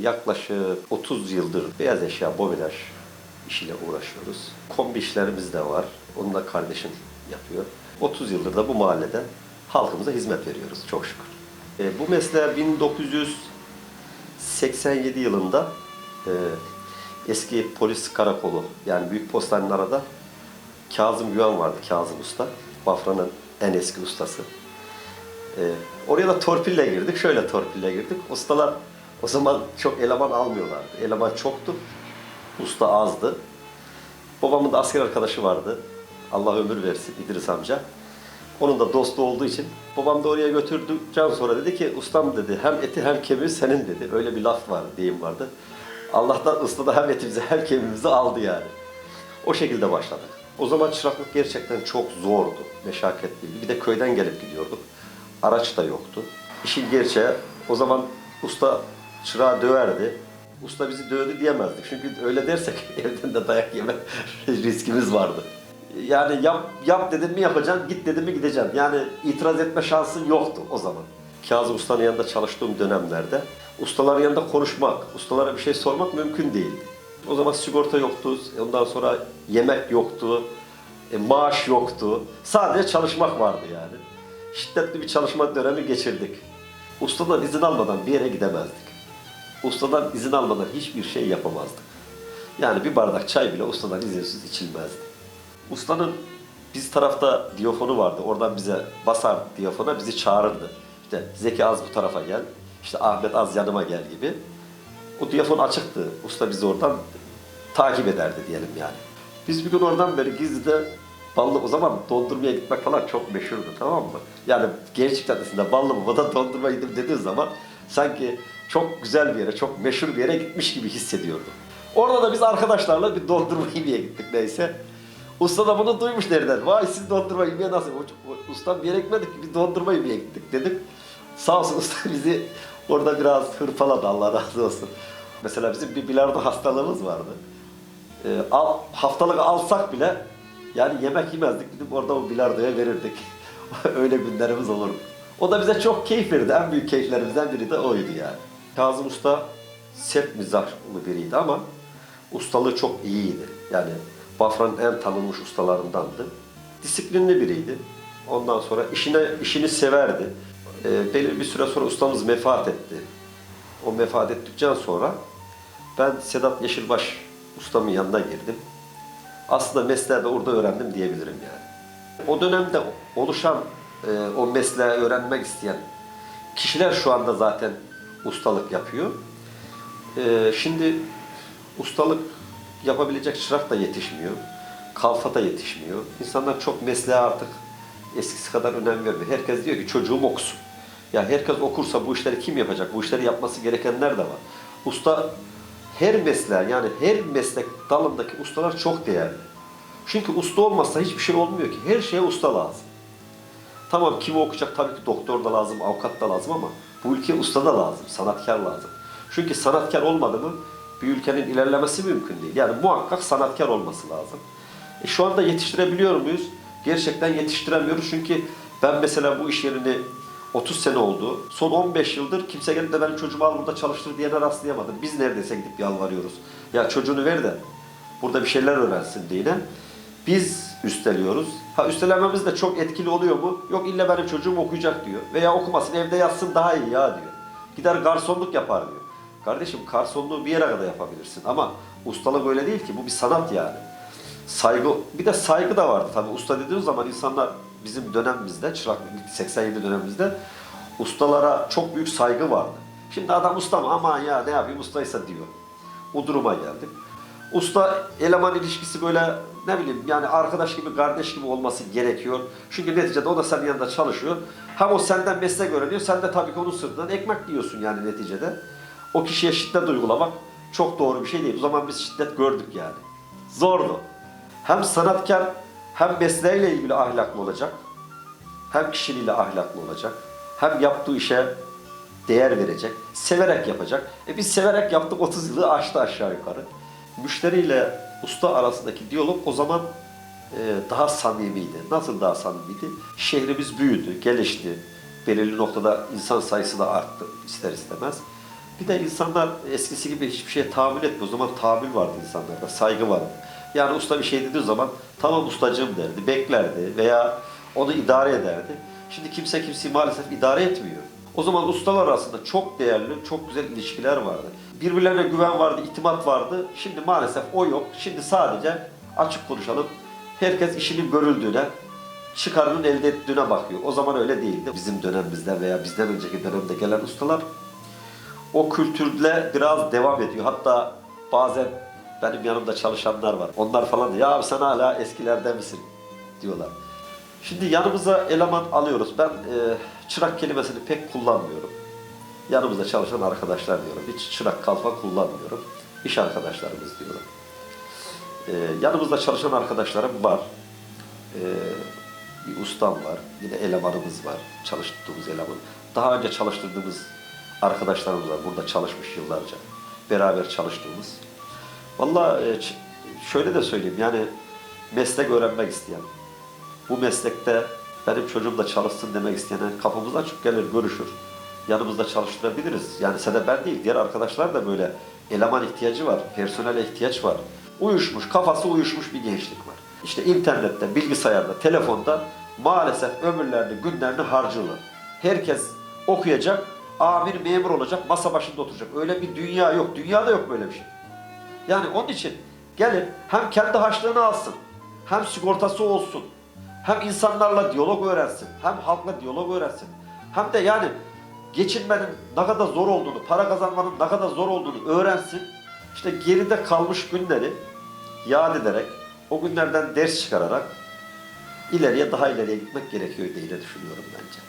Yaklaşık 30 yıldır beyaz eşya bobilaj işiyle uğraşıyoruz. Kombi işlerimiz de var. Onu da kardeşim yapıyor. 30 yıldır da bu mahallede halkımıza hizmet veriyoruz çok şükür. E, bu mesleğe 1987 yılında e, eski polis karakolu yani Büyük Postanenin arada Kazım Güven vardı Kazım Usta. Bafra'nın en eski ustası. Ee, oraya da torpille girdik. Şöyle torpille girdik. Ustalar o zaman çok eleman almıyorlardı. Eleman çoktu. Usta azdı. Babamın da asker arkadaşı vardı. Allah ömür versin İdris amca. Onun da dostu olduğu için babam da oraya götürdükten sonra dedi ki ustam dedi hem eti hem kemiği senin dedi. Öyle bir laf var, deyim vardı. Allah'tan usta da hem etimizi hem kemiğimizi aldı yani. O şekilde başladık. O zaman çıraklık gerçekten çok zordu, meşakkatliydi. Bir de köyden gelip gidiyorduk. Araç da yoktu. İşin gerçeği o zaman usta çırağı döverdi. Usta bizi dövdü diyemezdik. Çünkü öyle dersek evden de dayak yeme riskimiz vardı. Yani yap, yap dedim mi yapacaksın, git dedim mi gideceksin. Yani itiraz etme şansın yoktu o zaman. Kazım Usta'nın yanında çalıştığım dönemlerde ustaların yanında konuşmak, ustalara bir şey sormak mümkün değildi. O zaman sigorta yoktu, ondan sonra yemek yoktu, e, maaş yoktu. Sadece çalışmak vardı yani. Şiddetli bir çalışma dönemi geçirdik. Ustadan izin almadan bir yere gidemezdik. Ustadan izin almadan hiçbir şey yapamazdık. Yani bir bardak çay bile ustadan izinsiz içilmezdi. Ustanın biz tarafta diyafonu vardı. Oradan bize basar diyafona bizi çağırırdı. İşte Zeki az bu tarafa gel. İşte Ahmet az yanıma gel gibi. O diyafon açıktı. Usta bizi oradan takip ederdi diyelim yani. Biz bir gün oradan beri gizlide Ballı o zaman dondurmaya gitmek falan çok meşhurdu tamam mı? Yani Gençlik Caddesi'nde Ballı Baba'da dondurma yedim dediğin zaman sanki çok güzel bir yere, çok meşhur bir yere gitmiş gibi hissediyordum. Orada da biz arkadaşlarla bir dondurma yemeye gittik neyse. Usta da bunu duymuş nereden? Vay siz dondurma yemeye nasıl? Ustam bir yere gitmedik bir dondurma yemeye gittik dedik. Sağ olsun usta bizi orada biraz hırpaladı Allah razı olsun. Mesela bizim bir bilardo hastalığımız vardı. Ee, al, haftalık alsak bile yani yemek yemezdik gidip orada o bilardoya verirdik. Öyle günlerimiz olurdu. O da bize çok keyif verirdi. En büyük keyiflerimizden biri de oydu yani. Kazım Usta sert mizahlı biriydi ama ustalığı çok iyiydi. Yani Bafra'nın en tanınmış ustalarındandı. Disiplinli biriydi. Ondan sonra işine işini severdi. Ee, belirli bir süre sonra ustamız vefat etti. O vefat ettikten sonra ben Sedat Yeşilbaş ustamın yanına girdim. Aslında mesleği de orada öğrendim diyebilirim yani. O dönemde oluşan, e, o mesleği öğrenmek isteyen kişiler şu anda zaten ustalık yapıyor. E, şimdi ustalık yapabilecek çırak da yetişmiyor. Kalfa da yetişmiyor. İnsanlar çok mesleğe artık eskisi kadar önem vermiyor. Herkes diyor ki çocuğum okusun. Ya herkes okursa bu işleri kim yapacak? Bu işleri yapması gerekenler de var. Usta her mesleğe yani her meslek dalındaki ustalar çok değerli. Çünkü usta olmazsa hiçbir şey olmuyor ki. Her şeye usta lazım. Tamam kim okuyacak tabii ki doktor da lazım, avukat da lazım ama bu ülkeye usta da lazım, sanatkar lazım. Çünkü sanatkar olmadı mı bir ülkenin ilerlemesi mümkün değil. Yani muhakkak sanatkar olması lazım. E şu anda yetiştirebiliyor muyuz? Gerçekten yetiştiremiyoruz çünkü ben mesela bu iş yerini 30 sene oldu. Son 15 yıldır kimse gelip de benim çocuğumu al burada çalıştır diyene rastlayamadım. Biz neredeyse gidip yalvarıyoruz. Ya çocuğunu ver de burada bir şeyler öğrensin diye. Biz üsteliyoruz. Ha üstelenmemiz de çok etkili oluyor mu? Yok illa benim çocuğum okuyacak diyor. Veya okumasın evde yatsın daha iyi ya diyor. Gider garsonluk yapar diyor. Kardeşim garsonluğu bir yere kadar yapabilirsin ama ustalık öyle değil ki bu bir sanat yani. Saygı, bir de saygı da vardı tabii. Usta dediğiniz zaman insanlar bizim dönemimizde, çıraklık 87 dönemimizde ustalara çok büyük saygı vardı. Şimdi adam usta mı? Aman ya ne yapayım ustaysa diyor. O duruma geldik. Usta eleman ilişkisi böyle ne bileyim yani arkadaş gibi kardeş gibi olması gerekiyor. Çünkü neticede o da senin yanında çalışıyor. Hem o senden meslek öğreniyor, sen de tabii ki onun sırtından ekmek yiyorsun yani neticede. O kişiye şiddet uygulamak çok doğru bir şey değil. O zaman biz şiddet gördük yani. Zordu. Hem sanatkar hem mesleğiyle ilgili ahlaklı olacak. Hem kişiliğiyle ahlaklı olacak. Hem yaptığı işe değer verecek. Severek yapacak. E biz severek yaptık 30 yılı aştı aşağı yukarı. Müşteriyle usta arasındaki diyalog o zaman e, daha samimiydi. Nasıl daha samimiydi? Şehrimiz büyüdü, gelişti. Belirli noktada insan sayısı da arttı ister istemez. Bir de insanlar eskisi gibi hiçbir şeye tahammül etmiyor. O zaman tahammül vardı insanlarda, saygı vardı. Yani usta bir şey dediği zaman tamam ustacığım derdi, beklerdi veya onu idare ederdi. Şimdi kimse kimseyi maalesef idare etmiyor. O zaman ustalar arasında çok değerli, çok güzel ilişkiler vardı. Birbirlerine güven vardı, itimat vardı. Şimdi maalesef o yok. Şimdi sadece açık konuşalım. Herkes işinin görüldüğüne, çıkarının elde ettiğine bakıyor. O zaman öyle değildi. Bizim dönemimizde veya bizden önceki dönemde gelen ustalar o kültürle biraz devam ediyor. Hatta bazen benim yanımda çalışanlar var. Onlar falan ya abi sen hala eskilerde misin diyorlar. Şimdi yanımıza eleman alıyoruz. Ben e, çırak kelimesini pek kullanmıyorum. Yanımızda çalışan arkadaşlar diyorum. Hiç çırak kalfa kullanmıyorum. İş arkadaşlarımız diyorum. E, yanımızda çalışan arkadaşlarım var. E, bir ustam var. Yine elemanımız var. Çalıştığımız eleman. Daha önce çalıştırdığımız arkadaşlarımız var. Burada çalışmış yıllarca. Beraber çalıştığımız. Vallahi e, şöyle de söyleyeyim yani meslek öğrenmek isteyen, bu meslekte benim çocuğum da çalışsın demek isteyene kapımız açık gelir, görüşür. Yanımızda çalıştırabiliriz. Yani sadece ben değil, diğer arkadaşlar da böyle eleman ihtiyacı var, personele ihtiyaç var. Uyuşmuş, kafası uyuşmuş bir gençlik var. İşte internette, bilgisayarda, telefonda maalesef ömürlerini, günlerini harcıyorlar. Herkes okuyacak, amir memur olacak, masa başında oturacak. Öyle bir dünya yok. Dünyada yok böyle bir şey. Yani onun için gelin hem kendi harçlığını alsın, hem sigortası olsun, hem insanlarla diyalog öğrensin, hem halkla diyalog öğrensin. Hem de yani geçinmenin ne kadar zor olduğunu, para kazanmanın ne kadar zor olduğunu öğrensin. İşte geride kalmış günleri yad ederek, o günlerden ders çıkararak ileriye daha ileriye gitmek gerekiyor diye düşünüyorum bence.